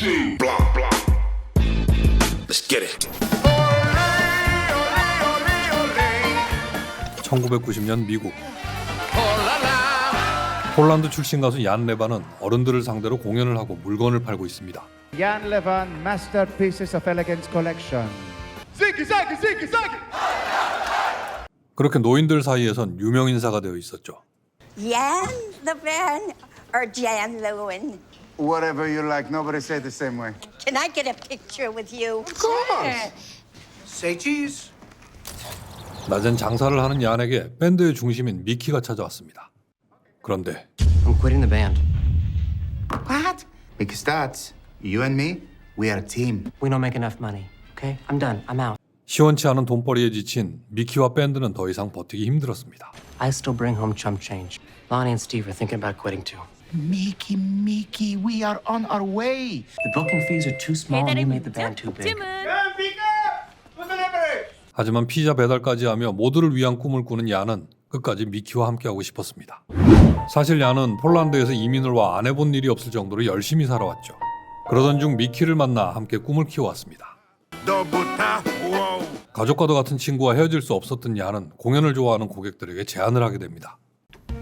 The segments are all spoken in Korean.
Block, block. Let's get it. 1990년 미국 폴란드 출신 가수 얀 레바는 어른들을 상대로 공연을 하고 물건을 팔고 있습니다. Jan Levan Masterpieces of Elegance Collection. 그렇게 노인들 사이에선 유명 인사가 되어 있었죠. Jan Levin or Jan Lewin? Whatever you like. Nobody say the same way. Can I get a picture with you? Say cheese. 낮엔 장사를 하는 얀에게 밴드의 중심인 미키가 찾아왔습니다. 그런데 I'm quitting the band. What? Big starts. You and me, we are a team. We don't make enough money. Okay? I'm done. I'm out. 시원치 않은 돈벌이에 지친 미키와 밴드는 더 이상 버티기 힘들었습니다. I still bring home chump change. Lonnie and Steve are thinking about quitting too. Mickey, Mickey, we are on our way. The booking fees are too small and you made the band too big. 하지만 피자 배달까지 하며 모두를 위한 꿈을 꾸는 얀은 끝까지 미키와 함께하고 싶었습니다. 사실 얀은 폴란드에서 이민을 와 안 해본 일이 없을 정도로 열심히 살아왔죠. 그러던 중 미키를 만나 함께 꿈을 키워왔습니다. 가족과도 같은 친구와 헤어질 수 없었던 얀은 공연을 좋아하는 고객들에게 제안을 하게 됩니다.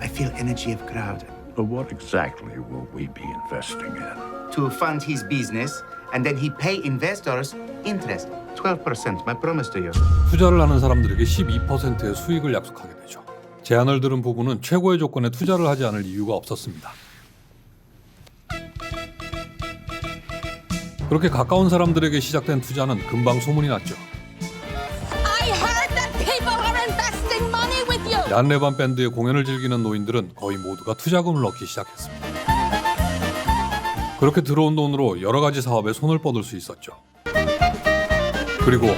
I feel energy of crowd. But what exactly will we be investing in? To fund his business, and then he pay investors interest. 12%, my promise to you. 투자를 하는 사람들에게 12%의 수익을 약속하게 되죠. 제안을 들은 부부는 최고의 조건에 투자를 하지 않을 이유가 없었습니다. 그렇게 가까운 사람들에게 시작된 투자는 금방 소문이 났죠. 얀 레반 밴드의 공연을 즐기는 노인들은 거의 모두가 투자금을 넣기 시작했습니다. 그렇게 들어온 돈으로 여러 가지 사업에 손을 뻗을 수 있었죠. 그리고.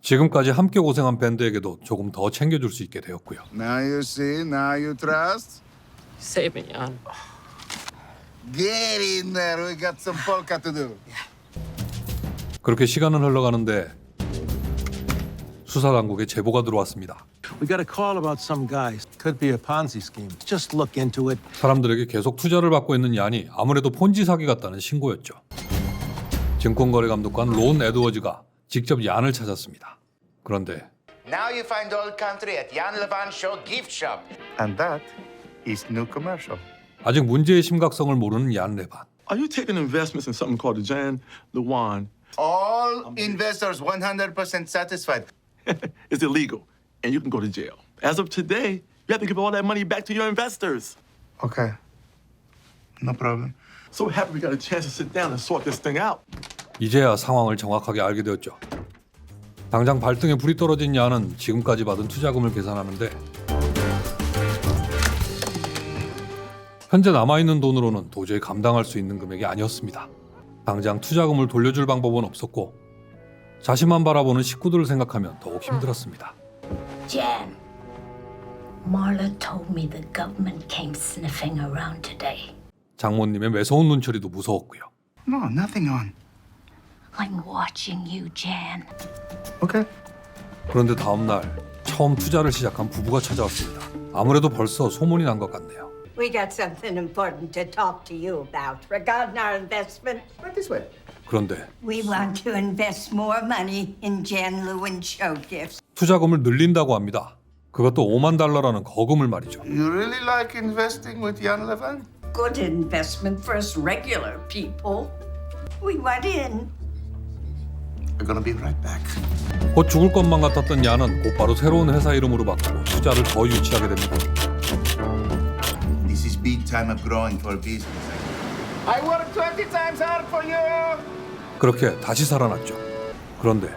지금까지 함께 고생한 밴드에게도 조금 더 챙겨줄 수 있게 되었고요. Now you see, now you trust. Save me, Jan. Get in there, we got some polka to do. 그렇게 시간은 흘러가는데 수사 당국에 제보가 들어왔습니다. We got a call about some guys. Could be a Ponzi scheme. Just look into it. 사람들에게 계속 투자를 받고 있는 얀이 아무래도 폰지 사기 같다는 신고였죠. 증권거래 감독관 론 에드워즈가 직접 얀을 찾았습니다. 그런데 Now you find old country at Jan Levan Show gift shop. And that is new commercial. 아직 문제의 심각성을 모르는 얀 레반. Are you taking investments in something called the Jan Lewan? All investors 100% satisfied. It's illegal, and you can go to jail. As of today, you have to give all that money back to your investors. Okay. No problem. So happy we got a chance to sit down and sort this thing out. 이제야 상황을 정확하게 알게 되었죠. 당장 발등에 불이 떨어진 얀은 지금까지 받은 투자금을 계산하는데 현재 남아있는 돈으로는 도저히 감당할 수 있는 금액이 아니었습니다. 당장 투자금을 돌려줄 방법은 없었고 자신만 바라보는 식구들을 생각하면 더욱 힘들었습니다. Jan, Marla told me the government came sniffing around today. 장모님의 매서운 눈초리도 무서웠고요. No, nothing on. I'm watching you, Jan. Okay. 그런데 다음 날 처음 투자를 시작한 부부가 찾아왔습니다. 아무래도 벌써 소문이 난 것 같네요. We got something important to talk to you about regarding our investment. Right this way. 그런데 We want to invest more money in Jan Lewin show gifts. 투자금을 늘린다고 합니다. 그것도 5만 달러라는 거금을 말이죠. You really like investing with Jan Levan? Good investment for us regular people. We want in. We're gonna be right back. 곧 죽을 것만 같았던 야는 곧바로 새로운 회사 이름으로 바꾸고 투자를 더 유치하게 됩니다. This is big time of growing for business. I work 20 times hard for you. 그렇게 다시 살아났죠. 그런데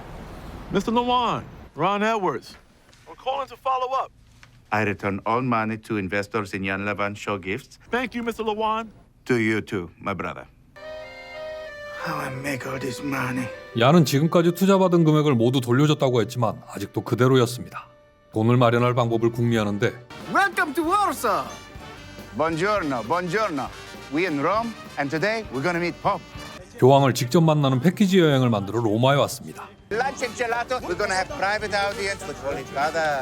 Mr. Lewan, Ron Edwards, I'm calling to follow up. I return all money to investors in Jan Levan show gifts. Thank you, Mr. Lewan. To you too, my brother. How I make all this money? 야는 지금까지 투자받은 금액을 모두 돌려줬다고 했지만 아직도 그대로였습니다. 돈을 마련할 방법을 궁리하는데 Welcome to Warsaw. Buongiorno, buongiorno. We in Rome, and today we're gonna meet Pope. 교황을 직접 만나는 패키지 여행을 만들어 로마에 왔습니다.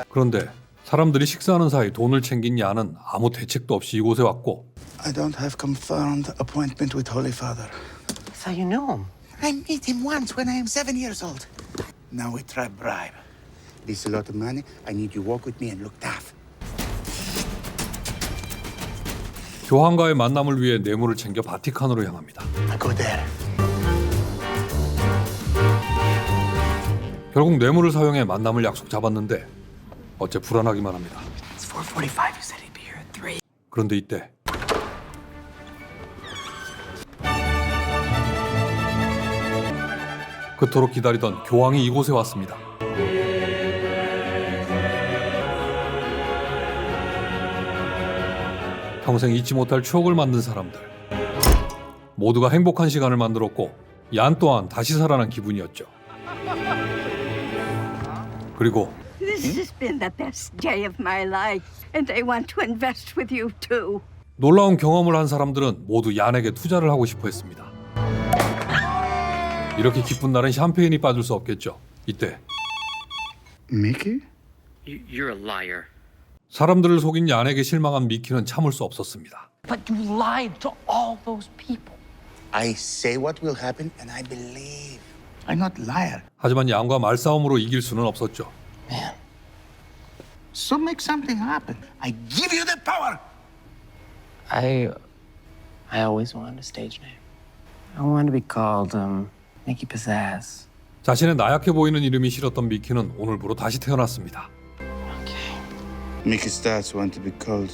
그런데 사람들이 식사하는 사이 돈을 챙긴 야는 아무 대책도 없이 이곳에 왔고 I don't have confirmed appointment with Holy Father. So you knew him. I meet him once when I am seven years old. Now we try bribe. This is a lot of money. I need you walk with me and look tough. 교황과의 만남을 위해 뇌물을 챙겨 바티칸으로 향합니다. I go there. 결국 뇌물을 사용해 만남을 약속 잡았는데 어째 불안하기만 합니다. It's 4:45. You said he'd be here at three. 그런데 이때 그토록 기다리던 교황이 이곳에 왔습니다. 평생 잊지 못할 추억을 만든 사람들. 모두가 행복한 시간을 만들었고 얀 또한 다시 살아난 기분이었죠. 그리고 This has been the best day of my life, and I want to invest with you too. 놀라운 경험을 한 사람들은 모두 얀에게 투자를 하고 싶어 했습니다. 이렇게 기쁜 날은 샴페인이 빠질 수 없겠죠. 이때 Mickey? You're a liar. 사람들을 속인 얀에게 실망한 미키는 참을 수 없었습니다. But you lied to all those people. I say what will happen and I believe. I'm not liar. 하지만 얀과 말싸움으로 이길 수는 없었죠. Man, So make something happen. I give you the power. I I always wanted a stage name. I wanted to be called um Nicky Pizzazz. 자신의 나약해 보이는 이름이 싫었던 미키는 오늘부로 다시 태어났습니다. Okay. Mickey Stats want to be called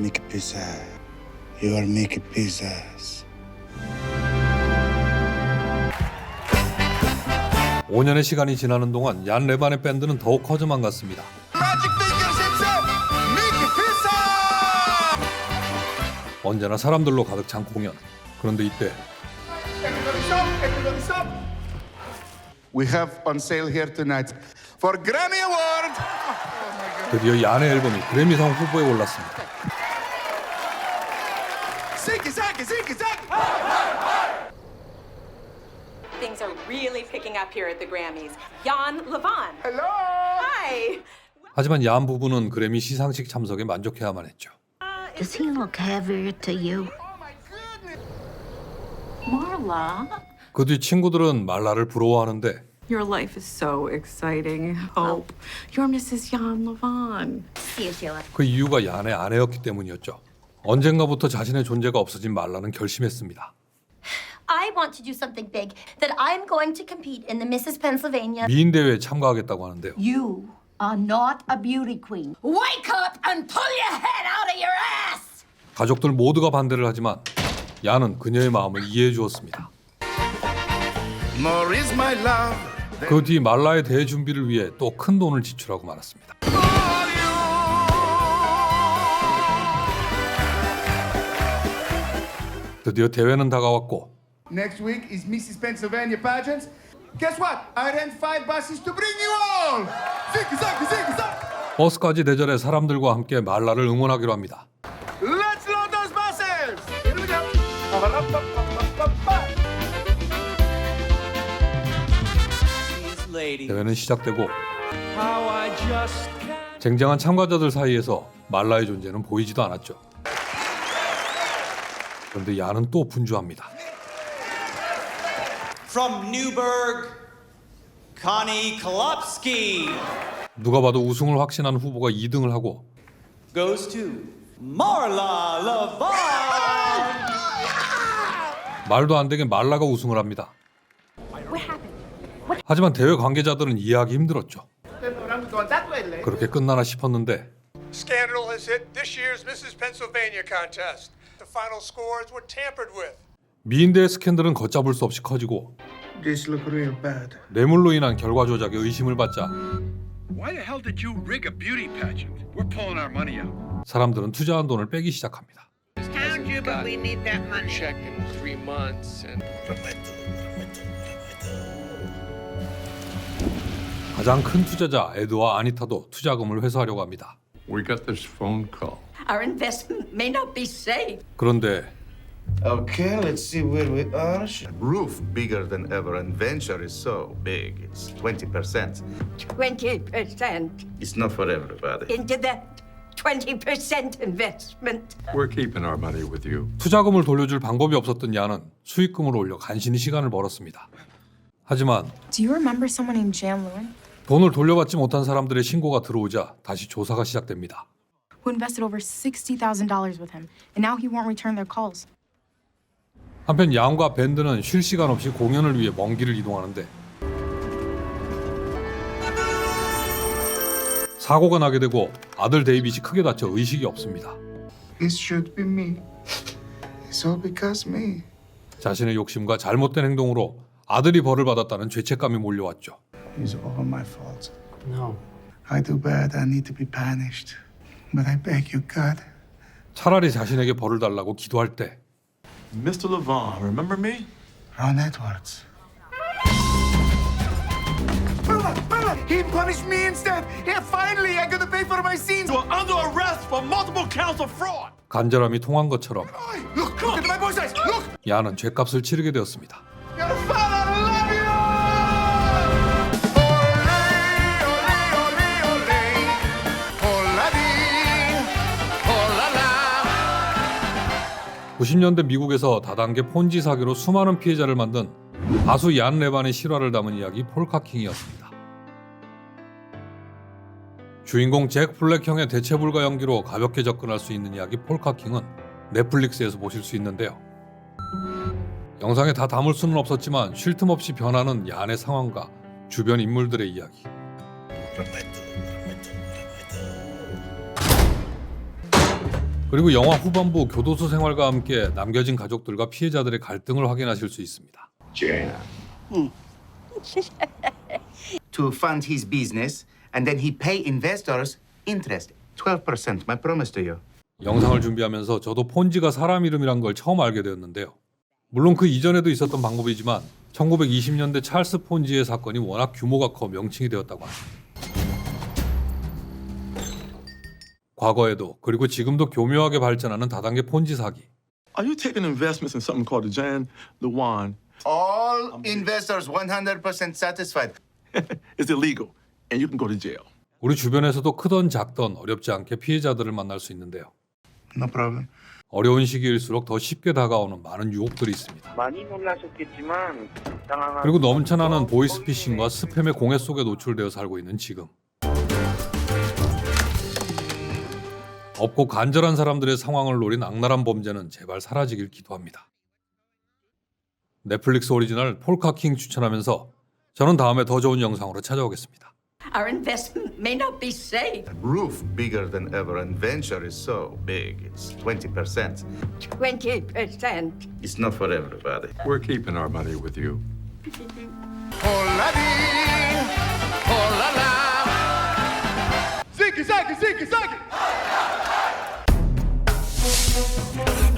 Mickey Pizzazz. You are Mickey Pizzazz. 5년의 시간이 지나는 동안 얀 레반의 밴드는 더욱 커져만 갔습니다. 언제나 사람들로 가득 찬 공연. 그런데 이때 We have on sale here tonight for Grammy Award. 드디어 얀의 앨범이 그래미상 후보에 올랐습니다. Things are really picking up here at the Grammys. Jan Levon. Hello. Hi. 하지만 얀 부부는 그래미 시상식 참석에 만족해야만 했죠. Does he look heavier to you? Marla. 그 뒤 친구들은 말라를 부러워하는데 Your life is so exciting. Hope. You're Mrs. Jan Levon. Yes, you are. 그 이유가 얀의 아내였기 때문이었죠. 언젠가부터 자신의 존재가 없어진 말라는 결심했습니다. I want to do something big. That I'm going to compete in the Mrs. Pennsylvania. 미인 대회에 참가하겠다고 하는데요. You are not a beauty queen. Wake up and pull your head out of your ass! 가족들 모두가 반대를 하지만 얀은 그녀의 마음을 이해해 주었습니다. More is my love. 그 뒤 말라의 대회 준비를 위해 또 큰 돈을 지출하고 말았습니다. 드디어 대회는 다가왔고 Next week is Mrs. Pennsylvania pageants. Guess what? I rent five buses to bring you all. Ziki, zaki. 버스까지 대절해 사람들과 함께 말라를 응원하기로 합니다. Let's load those buses. 대회는 시작되고 쟁쟁한 참가자들 사이에서 말라의 존재는 보이지도 않았죠. 그런데 야는 또 분주합니다. From Newburgh, Connie Kolopsky 누가 봐도 우승을 확신한 후보가 2등을 하고 goes to Marla Levon. 말도 안 되게 말라가 우승을 합니다. 하지만 대회 관계자들은 이해하기 힘들었죠. 그렇게 끝나나 싶었는데 Scandal has hit this year's Mrs. Pennsylvania contest. The final scores were tampered with. 미인대의 스캔들은 걷잡을 수 없이 커지고 This look real bad. 뇌물로 인한 결과 조작에 의심을 받자 Why the hell did you rig a beauty pageant? We're pulling our money out. 사람들은 투자한 돈을 빼기 시작합니다. Found you, but we need that money. Check in three months and 가장 큰 투자자 에드와 아니타도 투자금을 회수하려고 합니다. We got this phone call. Our investment may not be safe. 그런데 Okay, let's see where we are. Roof bigger than ever, and venture is so big. It's 20%. 20% It's not for everybody. into that 20% investment. We're keeping our money with you. 투자금을 돌려줄 방법이 없었던 야는 수익금을 올려 간신히 시간을 벌었습니다. 하지만 Do you remember someone named Jan Lewin 돈을 돌려받지 못한 사람들의 신고가 들어오자 다시 조사가 시작됩니다. who invested over $60,000 with him and now he won't return their calls? 한편 양과 밴드는 쉴 시간 없이 공연을 위해 먼 길을 이동하는데 사고가 나게 되고 아들 데이빗이 크게 다쳐 의식이 없습니다. This should be me. It's all because me. 자신의 욕심과 잘못된 행동으로 아들이 벌을 받았다는 죄책감이 몰려왔죠. It's all my fault. No. I do bad, I need to be punished. But I beg you, God, 차라리 자신에게 벌을 달라고 기도할 때 Mr. Levon, remember me? Ron Edwards. Brother, brother, he punished me instead. Yeah, finally, I got to pay for my sins. You are under arrest for multiple counts of fraud. 간절함이 통한 것처럼 Look, look at my boy's eyes. Look. 야는 죄값을 치르게 되었습니다. 90년대 미국에서 다단계 폰지 사기로 수많은 피해자를 만든 가수 얀 레반의 실화를 담은 이야기 폴카킹이었습니다. 주인공 잭 블랙형의 대체 불가 연기로 가볍게 접근할 수 있는 이야기 폴카킹은 넷플릭스에서 보실 수 있는데요. 영상에 다 담을 수는 없었지만 쉴 틈 없이 변하는 얀의 상황과 주변 인물들의 이야기. 그리고 영화 후반부 교도소 생활과 함께 남겨진 가족들과 피해자들의 갈등을 확인하실 수 있습니다. To fund his business, and then he pay investors interest. 12%, my promise to you. 영상을 준비하면서 저도 폰지가 사람 이름이란 걸 처음 알게 되었는데요. 물론 그 이전에도 있었던 방법이지만 1920년대 찰스 폰지의 사건이 워낙 규모가 커 명칭이 되었다고 합니다. 과거에도 그리고 지금도 교묘하게 발전하는 다단계 폰지 사기. Are you taking investments in something called the Jan Lewan? All investors 100% satisfied. It's illegal, and you can go to jail. 우리 주변에서도 크던 작던 어렵지 않게 피해자들을 만날 수 있는데요. No problem. 어려운 시기일수록 더 쉽게 다가오는 많은 유혹들이 있습니다. 많이 놀라셨겠지만 당황한 그리고 넘쳐나는 보이스피싱과 스팸의 공해 속에 노출되어 살고 있는 지금. 없고 간절한 사람들의 상황을 노린 악랄한 범죄는 제발 사라지길 기도합니다. 넷플릭스 오리지널 폴카킹 추천하면서 저는 다음에 더 좋은 영상으로 찾아오겠습니다. Our investment may not be safe. Roof bigger than ever, and venture is so big. It's 20%. 20%. It's not for everybody. We're keeping our money with you. Ziggy, zaggy, ziggy, zaggy. Thank you.